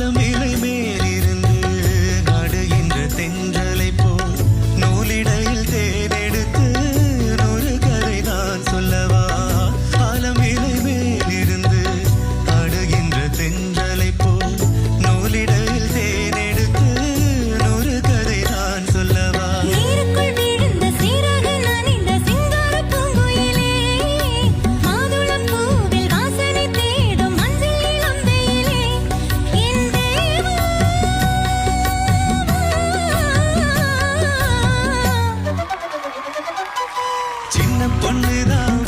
കാലമേ என்ன பண்ணுதான்.